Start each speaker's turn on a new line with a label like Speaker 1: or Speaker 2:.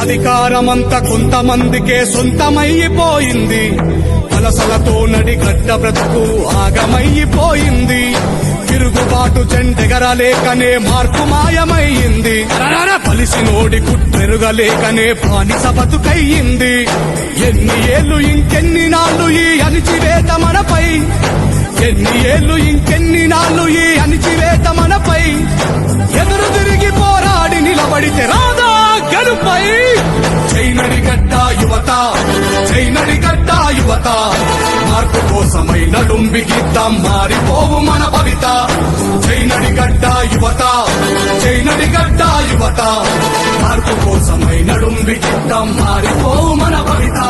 Speaker 1: అధికారమంతా కొంతమందికే సొంతమైపోయింది. వలసలతో నడిగడ్డ బ్రతుకు ఆగమైపోయింది. తిరుగుబాటు చెండెగరలేకనే మార్పు మాయమైంది. రరర పలిసినోడి కుట్టెరుగలేకనే బానిస బతుకయ్యింది. ఎన్ని ఏళ్ళు ఇంకెన్ని నాళ్ళు ఎన్ని ఇంకెన్ని నాళ్ళు ఈ అణిచివేత మనపై? ఎదురు తిరిగి పోరాడి నిలబడితే రాదా గెలుపై చైనడి గడ్డ యువత చైనడి గడ్డ యువత. మార్పు కోసమై నడుంబిగిద్దాం మారిపోవు మన భవిత చైనడి గడ్డ యువత చైనడి గడ్డ యువత. మార్పు కోసమై నడుంబిగిద్దాం మారిపోవు మన భవిత